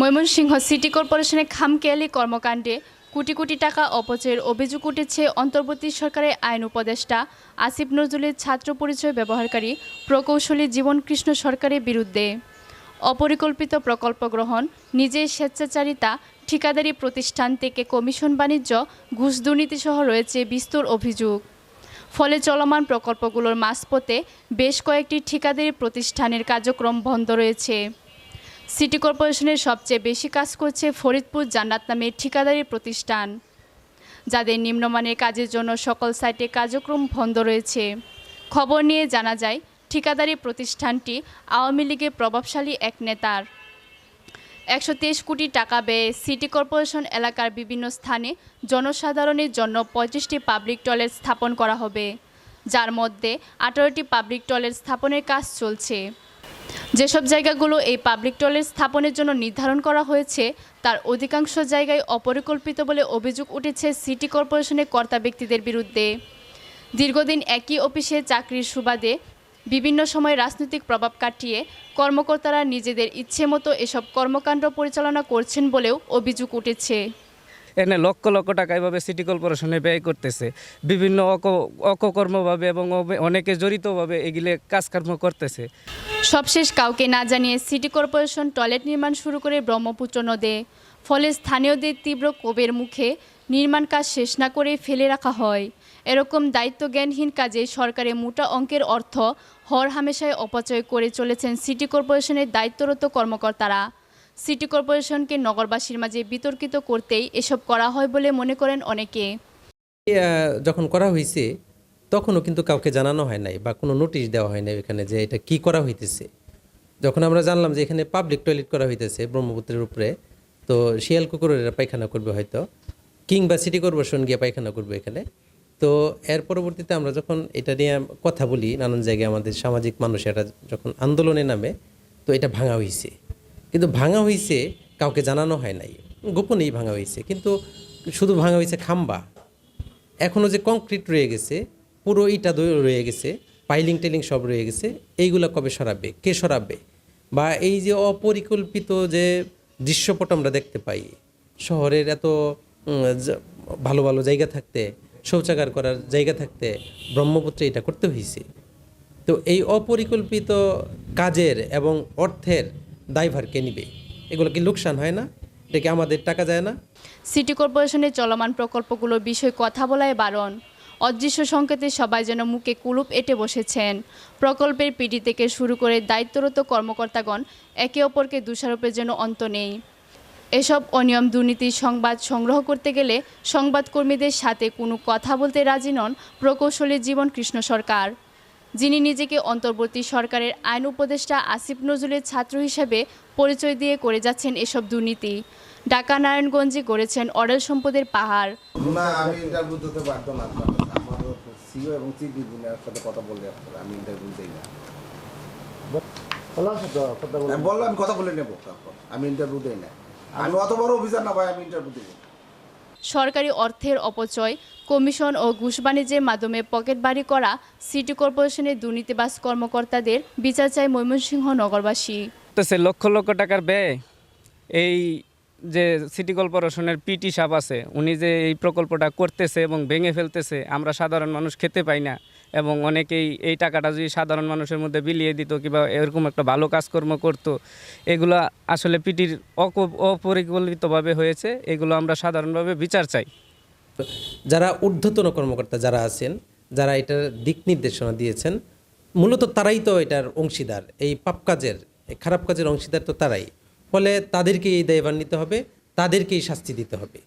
Mymensingh city কর্পোরেশনের খামকেয়ালি কর্মকাণ্ডে কোটি কোটি টাকা অপচয়ের অভিযোগ উঠেছে অন্তর্বর্তী সরকারের আইন উপদেষ্টা আসিফ নজরুলের ছাত্র পরিচয় ব্যবহারকারী প্রকৌশলী জীবন কৃষ্ণ সরকারের বিরুদ্ধে। অপরিকল্পিত প্রকল্প গ্রহণ, নিজের স্বেচ্ছাচারিতা, ঠিকাদারি প্রতিষ্ঠান থেকে কমিশন বাণিজ্য ঘুষ দুর্নীতিসহ রয়েছে বিস্তর অভিযোগ। ফলে চলমান প্রকল্পগুলোর মাঝপথে বেশ কয়েকটি ঠিকাদারি প্রতিষ্ঠানের কার্যক্রম বন্ধ রয়েছে। সিটি কর্পোরেশনের সবচেয়ে বেশি কাজ করছে ফরিদপুর জান্নাত নামের ঠিকাদারি প্রতিষ্ঠান, যাদের নিম্নমানের কাজের জন্য সকল সাইটে কার্যক্রম বন্ধ রয়েছে। খবর নিয়ে জানা যায়, ঠিকাদারি প্রতিষ্ঠানটি আওয়ামী লীগের প্রভাবশালী এক নেতার। একশো তেইশ কোটি টাকা ব্যয়ে সিটি কর্পোরেশন এলাকার বিভিন্ন স্থানে জনসাধারণের জন্য পঁয়ত্রিশটি পাবলিক টয়লেট স্থাপন করা হবে, যার মধ্যে আঠারোটি পাবলিক টয়লেট স্থাপনের কাজ চলছে। যেসব জায়গাগুলো এই পাবলিক টয়লেট স্থাপনের জন্য নির্ধারণ করা হয়েছে, তার অধিকাংশ জায়গায় অপরিকল্পিত বলে অভিযোগ উঠেছে সিটি কর্পোরেশনের কর্তা ব্যক্তিদের বিরুদ্ধে। দীর্ঘদিন একই অফিসে চাকরির সুবাদে বিভিন্ন সময় রাজনৈতিক প্রভাব কাটিয়ে কর্মকর্তারা নিজেদের ইচ্ছে মতো এসব কর্মকাণ্ড পরিচালনা করছেন বলেও অভিযোগ উঠেছে। এনে লক্ষ লক্ষ টাকা এভাবে সিটি কর্পোরেশনে ব্যয় করতেছে। বিভিন্ন অক, অককর্মভাবে এবং অনেকে জড়িতভাবে এগুলো কাজকর্ম করতেছে। সবশেষ কাউকে না জানিয়ে সিটি কর্পোরেশন টয়লেট নির্মাণ শুরু করে ব্রহ্মপুত্র নদে। ফলে স্থানীয়দের তীব্র ক্ষোভের মুখে নির্মাণ কাজ শেষ না করে ফেলে রাখা হয়। এরকম দায়িত্বজ্ঞানহীন কাজে সরকারের মোটা অঙ্কের অর্থ হর হামেশায় অপচয় করে চলেছেন সিটি কর্পোরেশনের দায়িত্বরত কর্মকর্তারা। সিটি কর্পোরেশনকে নগরবাসীর মাঝে বিতর্কিত করতেই এসব করা হয় বলে মনে করেন অনেকে। যখন করা হয়েছে তখনও কিন্তু কাউকে জানানো হয় নাই বা কোনো নোটিশ দেওয়া হয় নাই এখানে যে এটা কি করা হইতেছে। যখন আমরা জানলাম যে এখানে পাবলিক টয়লেট করা হইতেছে ব্রহ্মপুত্রের উপরে, তো শিয়াল কুকুরেরা পায়খানা করবে হয়তো, কিংবা সিটি কর্পোরেশন গিয়ে পায়খানা করবে এখানে। তো এর পরবর্তীতে আমরা যখন এটা নিয়ে কথা বলি, নানান জায়গায় আমাদের সামাজিক মানুষেরা যখন আন্দোলনে নামে, তো এটা ভাঙা হয়েছে কিন্তু ভাঙা হয়েছে কাউকে জানানো হয় নাই। গোপনেই ভাঙা হয়েছে কিন্তু শুধু ভাঙা হয়েছে খাম্বা। এখনও যে কংক্রিট রয়ে গেছে, পুরো ইটা রয়ে গেছে, পাইলিং টেলিং সব রয়ে গেছে, এইগুলা কবে সরাবে, কে সরাবে? বা এই যে অপরিকল্পিত যে দৃশ্যপট আমরা দেখতে পাই, শহরের এত ভালো ভালো জায়গা থাকতে, শৌচাগার করার জায়গা থাকতে, ব্রহ্মপুত্রে এটা করতে হয়েছে তো এই অপরিকল্পিত কাজের এবং অর্থের দায়ভার কে নিবে? এগুলো কি লোকসান হয় না? এটা কি আমাদের টাকা যায় না? সিটি কর্পোরেশনের চলমান প্রকল্পগুলোর বিষয়ে কথা বলায় বারণ। অদৃশ্য সংকেতে সবাই যেন মুখে কুলুপ এঁটে বসেছেন। প্রকল্পের পিডি থেকে শুরু করে দায়িত্বরত কর্মকর্তাগণ একে অপরকে দোষারোপের যেন অন্ত নেই। এসব অনিয়ম দুর্নীতির সংবাদ সংগ্রহ করতে গেলে সংবাদকর্মীদের সাথে কোনো কথা বলতে রাজি নন প্রকৌশলী জীবন কৃষ্ণ সরকার। যিনি নিজেকে অন্তর্বর্তী সরকারের আইন উপদেষ্টা আসিফ নজরুলের ছাত্র হিসেবে পরিচয় দিয়ে করে যাচ্ছেন এসব দুর্নীতি। ঢাকা নারায়ণগঞ্জে গড়েছেন অডেল সম্পদের পাহাড়। না আমি ইন্টারভিউ দিতে পারতো না আমাদের সিও এবং চিফ ইঞ্জিনিয়ার সাথে কথা বললে আমি ইন্টারভিউ দিই না। বললাম কথা বলে নেব আমি ইন্টারভিউ দিই না। আমি অত বড় অফিসার না ভাই আমি ইন্টারভিউ দেবো। সরকারি অর্থের অপচয়, কমিশন ও ঘুষ বাণিজ্যের মাধ্যমে পকেট বাড়ি করা সিটি কর্পোরেশনের দুর্নীতিবাস কর্মকর্তাদের বিচার চায় ময়মনসিংহ নগরবাসী। সে লক্ষ লক্ষ টাকার ব্যয়। এই যে সিটি কর্পোরেশনের পিটি সাপ আছে, উনি যে এই প্রকল্পটা করতেছে এবং ভেঙে ফেলতেছে, আমরা সাধারণ মানুষ খেতে পাই না। এবং অনেকেই এই টাকাটা যদি সাধারণ মানুষের মধ্যে বিলিয়ে দিত কিংবা এরকম একটা ভালো কাজকর্ম করতো, এগুলো আসলে পিটির অক অপরিকল্পিতভাবে হয়েছে, এগুলো আমরা সাধারণভাবে বিচার চাই। যারা ঊর্ধ্বতন কর্মকর্তা যারা আছেন, যারা এটার দিক নির্দেশনা দিয়েছেন, মূলত তারাই তো এটার অংশীদার, এই পাপ কাজের খারাপ কাজের অংশীদার তো তারাই। ফলে তাদেরকে এই দায়ভার নিতে হবে, তাদেরকেই শাস্তি দিতে হবে।